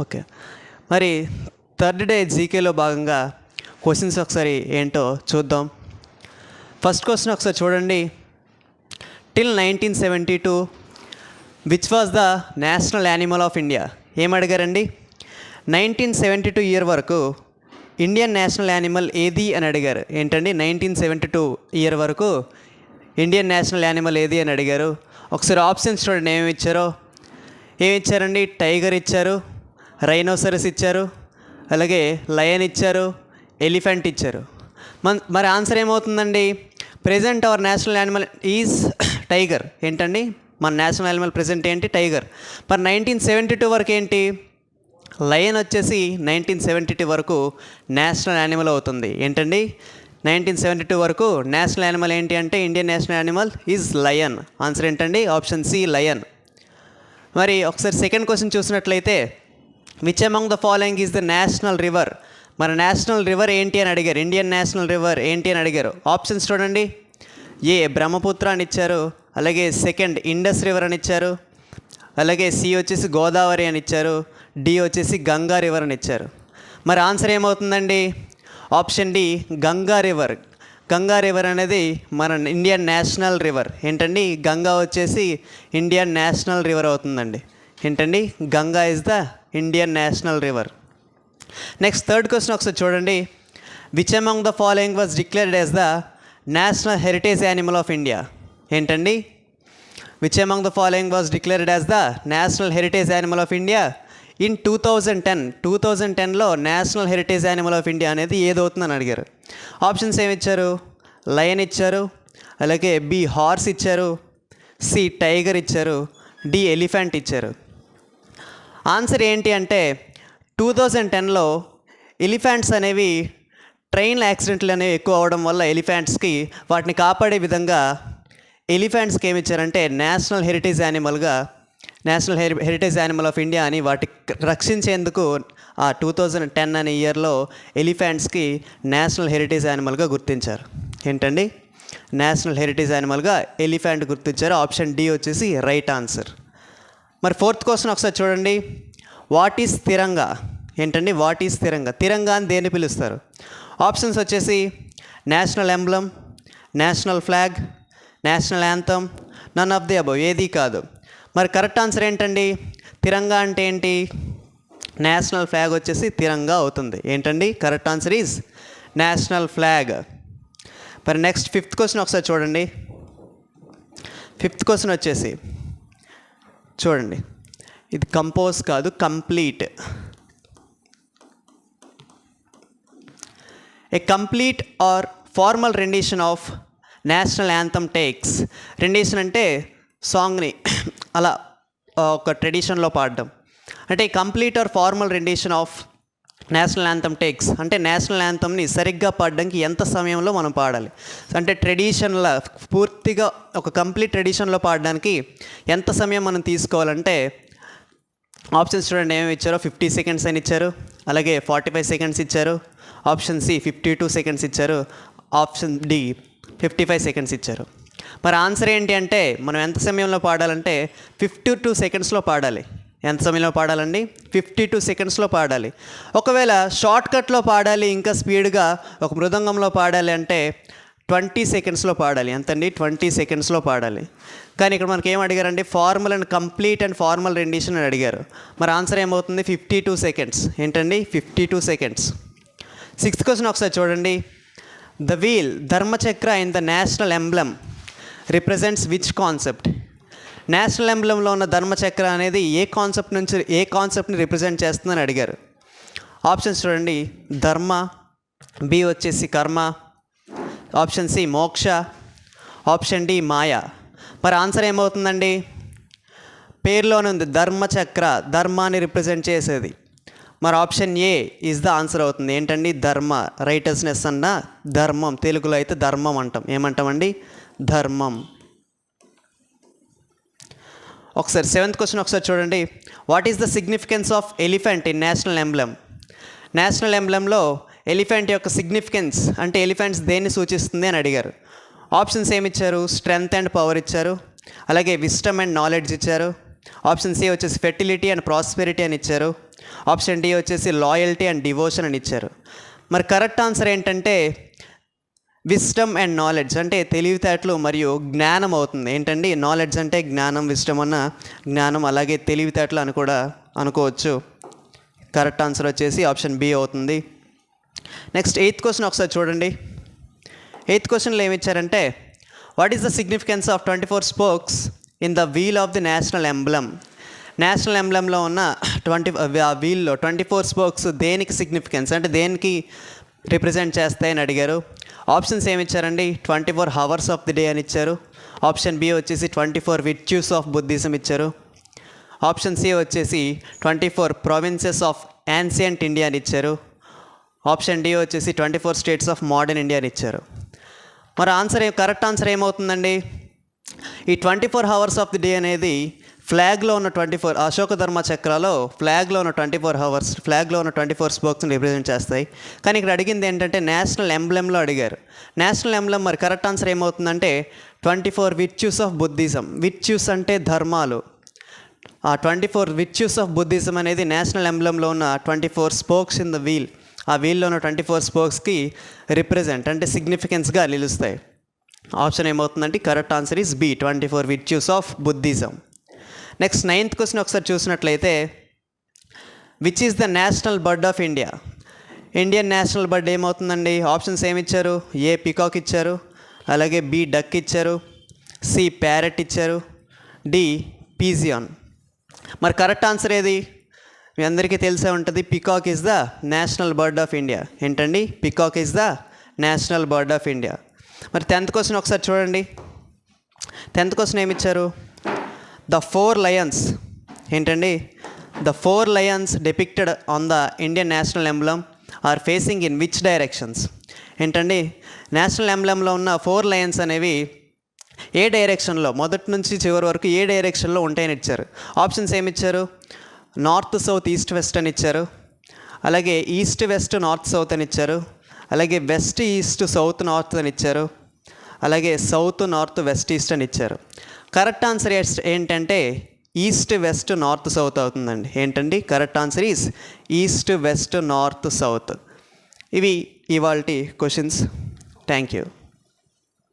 Okay. మరి third day జీకేలో భాగంగా questions ఒకసారి ఏంటో చూద్దాం. ఫస్ట్ క్వశ్చన్ ఒకసారి చూడండి. Till nineteen seventy two which was the national animal of India ఏం అడిగారండి? నైన్టీన్ సెవెంటీ టూ ఇయర్ వరకు ఇండియన్ నేషనల్ యానిమల్ ఏది అని అడిగారు. ఏంటండి? నైన్టీన్ సెవెంటీ టూ ఇయర్ వరకు ఇండియన్ నేషనల్ యానిమల్ ఏది అని అడిగారు. ఒకసారి ఆప్షన్స్ చూడండి ఏమి ఇచ్చారో? ఏమి ఇచ్చారండి? టైగర్ ఇచ్చారు. రైనోసరస్ ఇచ్చారు అలాగే లయన్ ఇచ్చారు ఎలిఫెంట్ ఇచ్చారు. మన మరి ఆన్సర్ ఏమవుతుందండి? Present our national animal is tiger ఏంటండి? మన నేషనల్ యానిమల్ ప్రెజెంట్ ఏంటి? టైగర్ మరి నైన్టీన్ సెవెంటీ టూ వరకు ఏంటి? లయన్ వచ్చేసి నైన్టీన్ సెవెంటీ టూ వరకు నేషనల్ యానిమల్ అవుతుంది. ఏంటండి? నైన్టీన్ సెవెంటీ టూ వరకు నేషనల్ యానిమల్ ఏంటి అంటే Indian national animal is lion answer ఏంటండి? ఆప్షన్ సి లయన్ మరి ఒకసారి సెకండ్ క్వశ్చన్ చూసినట్లయితే which among the following is the national river మన నేషనల్ రివర్ ఏంటి అని అడిగారు. ఇండియన్ నేషనల్ రివర్ ఏంటి అని అడిగారు. ఆప్షన్స్ చూడండి. ఏ బ్రహ్మపుత్ర అని ఇచ్చారు. అలాగే సెకండ్ ఇండస్ రివర్ అని ఇచ్చారు. అలాగే సి వచ్చేసి గోదావరి అని ఇచ్చారు. డి వచ్చేసి గంగా రివర్ అని ఇచ్చారు. మరి ఆన్సర్ ఏమవుతుందండి? Option D Ganga river Ganga river అనేది మన ఇండియన్ నేషనల్ రివర్ ఏంటండి? గంగా వచ్చేసి ఇండియన్ నేషనల్ రివర్ అవుతుందండి. ఏంటండి? Ganga is the Indian national river next third question ఒకసారి చూడండి. Which among the following was declared as the national heritage animal of India ఏంటండి? Which among the following was declared as the national heritage animal of India in two thousand ten two thousand టెన్లో national heritage animal of India అనేది ఏదవుతుందని అడిగారు. Options ఏమి ఇచ్చారు? Lion ఇచ్చారు. అలాగే B horse ఇచ్చారు. సి టైగర్ ఇచ్చారు. డి ఎలిఫెంట్ ఇచ్చారు. ఆన్సర్ ఏంటి అంటే టూ థౌజండ్ టెన్లో ఎలిఫెంట్స్ అనేవి ట్రైన్ యాక్సిడెంట్లు అనేవి ఎక్కువ అవడం వల్ల ఎలిఫెంట్స్కి వాటిని కాపాడే విధంగా ఎలిఫెంట్స్కి ఏమి ఇచ్చారంటే national heritage యానిమల్గా national heri heritage animal of India అని వాటి రక్షించేందుకు ఆ టూ థౌజండ్ టెన్ అనే ఇయర్లో ఎలిఫెంట్స్కి నేషనల్ హెరిటేజ్ యానిమల్గా గుర్తించారు. ఏంటండి? నేషనల్ హెరిటేజ్ యానిమల్గా ఎలిఫెంట్ గుర్తించారు. ఆప్షన్ డి వచ్చేసి రైట్ ఆన్సర్. మరి ఫోర్త్ క్వశ్చన్ ఒకసారి చూడండి. What is Tiranga? ఏంటండి? వాట్ ఈస్ తిరంగా? తిరంగా అని దేన్ని పిలుస్తారు? ఆప్షన్స్ వచ్చేసి national emblem national flag national anthem none of the above ఏది కాదు. మరి కరెక్ట్ ఆన్సర్ ఏంటండి? తిరంగా అంటే ఏంటి? నేషనల్ ఫ్లాగ్ వచ్చేసి తిరంగా అవుతుంది. ఏంటండి? Correct answer is national flag. మరి నెక్స్ట్ ఫిఫ్త్ క్వశ్చన్ ఒకసారి చూడండి. ఫిఫ్త్ క్వశ్చన్ వచ్చేసి చూడండి. ఇది కంపోజ్ కాదు complete a complete or formal rendition of national anthem takes rendition అంటే సాంగ్ని అలా ఒక ట్రెడిషన్లో పాడడం. అంటే complete or formal rendition of national anthem takes. అంటే నేషనల్ యాంథమ్ని సరిగ్గా పాడడానికి ఎంత సమయంలో మనం పాడాలి? అంటే ట్రెడిషన్లో పూర్తిగా ఒక కంప్లీట్ ట్రెడిషన్లో పాడడానికి ఎంత సమయం మనం తీసుకోవాలంటే ఆప్షన్స్ చూడండి ఏమేమి ఇచ్చారో? ఫిఫ్టీ సెకండ్స్ అని ఇచ్చారు. అలాగే ఫార్టీ ఫైవ్ సెకండ్స్ ఇచ్చారు. Option C fifty two seconds ఇచ్చారు. Option D fifty five seconds ఇచ్చారు. మరి ఆన్సర్ ఏంటి అంటే మనం ఎంత సమయంలో పాడాలంటే ఫిఫ్టీ టూ సెకండ్స్లో పాడాలి. ఎంత సమయంలో పాడాలండి? ఫిఫ్టీ టూ సెకండ్స్లో పాడాలి. ఒకవేళ షార్ట్ కట్లో పాడాలి ఇంకా స్పీడ్గా ఒక మృదంగంలో పాడాలి అంటే ట్వంటీ సెకండ్స్లో పాడాలి. ఎంతండి? ట్వంటీ సెకండ్స్లో పాడాలి. కానీ ఇక్కడ మనకి ఏం అడిగారండి? Formal and complete and formal rendition అని అడిగారు. మరి ఆన్సర్ ఏమవుతుంది? Fifty two seconds. ఏంటండి? Fifty two seconds. Sixth question ఒకసారి చూడండి. The wheel Dharmachakra in the national emblem represents which concept? National ఎంబ్లంలో ఉన్న ధర్మచక్ర అనేది ఏ కాన్సెప్ట్ నుంచి ఏ కాన్సెప్ట్ని రిప్రజెంట్ చేస్తుందని అడిగారు. ఆప్షన్స్ చూడండి. ధర్మ బి వచ్చేసి Karma option C Moksha option D Maya. మరి ఆన్సర్ ఏమవుతుందండి? పేరులోనే ఉంది ధర్మచక్ర ధర్మాన్ని రిప్రజెంట్ చేసేది. మరి option A is the answer అవుతుంది. ఏంటండి? ధర్మ రైటర్స్నెస్ అన్న ధర్మం తెలుగులో అయితే ధర్మం అంటాం. ఏమంటామండి? ధర్మం. ఒకసారి సెవెంత్ క్వశ్చన్ ఒకసారి చూడండి. What is the significance of elephant in national emblem national ఎంబ్లంలో elephant యొక్క సిగ్నిఫికెన్స్ అంటే ఎలిఫెంట్స్ దేన్ని సూచిస్తుంది అని అడిగారు. ఆప్షన్స్ ఏమి ఇచ్చారు స్ట్రెంగ్త్ అండ్ పవర్ ఇచ్చారు. అలాగే విస్టమ్ అండ్ నాలెడ్జ్ ఇచ్చారు. ఆప్షన్ సి వచ్చేసి ఫెర్టిలిటీ అండ్ ప్రాస్పెరిటీ అని ఇచ్చారు. ఆప్షన్ డి వచ్చేసి లాయల్టీ అండ్ డివోషన్ అని ఇచ్చారు. మరి కరెక్ట్ ఆన్సర్ ఏంటంటే విస్టమ్ అండ్ నాలెడ్జ్ అంటే తెలివితేటలు మరియు జ్ఞానం అవుతుంది. ఏంటండి? నాలెడ్జ్ అంటే జ్ఞానం విస్టమ్ అన్న జ్ఞానం అలాగే తెలివితేటలు అని కూడా అనుకోవచ్చు. కరెక్ట్ ఆన్సర్ వచ్చేసి ఆప్షన్ బి అవుతుంది. నెక్స్ట్ ఎయిత్ క్వశ్చన్ ఒకసారి చూడండి. ఎయిత్ క్వశ్చన్లో ఏమిచ్చారంటే what is the significance of twenty four spokes in the wheel of the national emblem national ఎంబ్లంలో ఉన్న ట్వంటీ ఆ వీల్లో ట్వంటీ ఫోర్ స్పోక్స్ దేనికి సిగ్నిఫికెన్స్ అంటే దేనికి రిప్రజెంట్ చేస్తాయని అడిగారు. ఆప్షన్స్ ఏమి ఇచ్చారండి twenty four hours of the day అని ఇచ్చారు. ఆప్షన్ బి వచ్చేసి twenty four virtues of Buddhism ఇచ్చారు. ఆప్షన్ సి వచ్చేసి twenty four provinces of ancient India అని ఇచ్చారు. ఆప్షన్ డి వచ్చేసి twenty four states of modern India అని ఇచ్చారు. మరి ఆన్సర్ కరెక్ట్ ఆన్సర్ ఏమవుతుందండి? ఈ twenty four hours of the day అనేది ఫ్లాగ్లో ఉన్న ట్వంటీ ఫోర్ అశోక ధర్మ చక్రాలో ఫ్లాగ్లో ఉన్న ట్వంటీ ఫోర్ హవర్స్ ఫ్లాగ్లో ఉన్న ట్వంటీ ఫోర్ స్పోక్స్ని రిప్రజెంట్ చేస్తాయి. కానీ ఇక్కడ అడిగింది ఏంటంటే నేషనల్ ఎంబ్లెమ్లో అడిగారు. నేషనల్ ఎంబ్లెమ్ మరి కరెక్ట్ ఆన్సర్ ఏమవుతుందంటే twenty four virtues of Buddhism. Virtues అంటే ధర్మాలు. ఆ twenty four virtues of Buddhism అనేది నేషనల్ ఎంబ్లంలో ఉన్న twenty four spokes in the wheel. ఆ వీల్లో ఉన్న ట్వంటీ ఫోర్ స్పోక్స్కి రిప్రజెంట్ అంటే సిగ్నిఫికెన్స్గా నిలుస్తాయి. ఆప్షన్ ఏమవుతుందంటే correct answer is B twenty four virtues of Buddhism. Next ninth question ఒకసారి చూసినట్లయితే which is the national bird of India Indian national bird ఏమవుతుందండి? Options ఏమి ఇచ్చారు ఏ పికాక్ ఇచ్చారు అలాగే బి డక్ ఇచ్చారు సి ప్యారెట్ ఇచ్చారు డి పీజియాన్ మరి కరెక్ట్ ఆన్సర్ ఏది? మీ అందరికీ తెలిసే ఉంటుంది peacock is the national bird of India ఏంటండి? Peacock is the national bird of India మరి టెన్త్ క్వశ్చన్ ఒకసారి చూడండి. టెన్త్ క్వశ్చన్ ఏమి ఇచ్చారు ద ఫోర్ లయన్స్. ఏంటండి? The four lions depicted on the Indian national emblem are facing in which directions? ఏంటండి? National ఎంబ్లంలో ఉన్న ఫోర్ లయన్స్ అనేవి ఏ డైరెక్షన్లో? మొదటి నుంచి చివరి వరకు ఏ డైరెక్షన్లో ఉంటాయని ఇచ్చారు. ఆప్షన్స్ ఏమి ఇచ్చారు నార్త్ సౌత్ ఈస్ట్ వెస్ట్ అని ఇచ్చారు. అలాగే ఈస్ట్ వెస్ట్ నార్త్ సౌత్ అని ఇచ్చారు. అలాగే వెస్ట్ ఈస్ట్ సౌత్ నార్త్ అని ఇచ్చారు. అలాగే సౌత్ నార్త్ వెస్ట్ ఈస్ట్ అని ఇచ్చారు. కరెక్ట్ ఆన్సర్ ఏంటంటే ఈస్ట్ వెస్ట్ నార్త్ సౌత్ అవుతుందండి. ఏంటండి? Correct answer is east west north south. ఇవి ఇవాళ క్వశ్చన్స్. Thank you.